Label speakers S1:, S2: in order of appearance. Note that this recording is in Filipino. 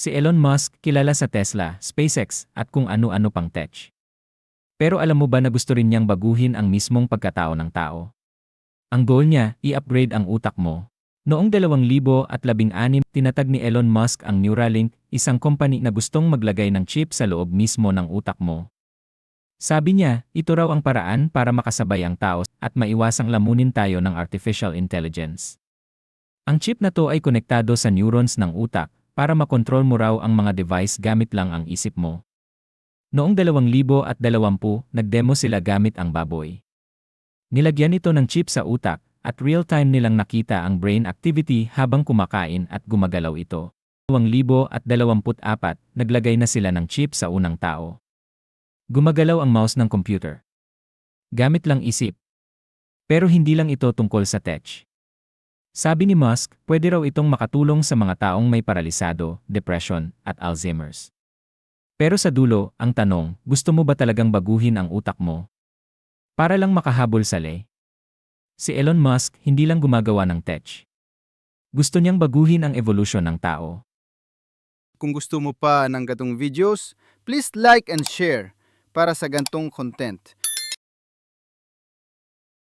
S1: Si Elon Musk kilala sa Tesla, SpaceX, at kung ano-ano pang tech. Pero alam mo ba na gusto rin niyang baguhin ang mismong pagkatao ng tao? Ang goal niya, i-upgrade ang utak mo. Noong 2016, tinatag ni Elon Musk ang Neuralink, isang company na gustong maglagay ng chip sa loob mismo ng utak mo. Sabi niya, ito raw ang paraan para makasabay ang tao at maiwasang lamunin tayo ng artificial intelligence. Ang chip na to ay konektado sa neurons ng utak para makontrol mo raw ang mga device gamit lang ang isip mo. Noong 2020, nagdemo sila gamit ang baboy. Nilagyan ito ng chip sa utak at real-time nilang nakita ang brain activity habang kumakain at gumagalaw ito. 2024, naglagay na sila ng chip sa unang tao. Gumagalaw ang mouse ng computer. Gamit lang isip. Pero hindi lang ito tungkol sa tech. Sabi ni Musk, pwede raw itong makatulong sa mga taong may paralisado, depression, at Alzheimer's. Pero sa dulo, ang tanong, gusto mo ba talagang baguhin ang utak mo? Para lang makahabol sa lay. Si Elon Musk hindi lang gumagawa ng tech. Gusto niyang baguhin ang evolution ng tao.
S2: Kung gusto mo pa ng gatong videos, please like and share para sa gantong content.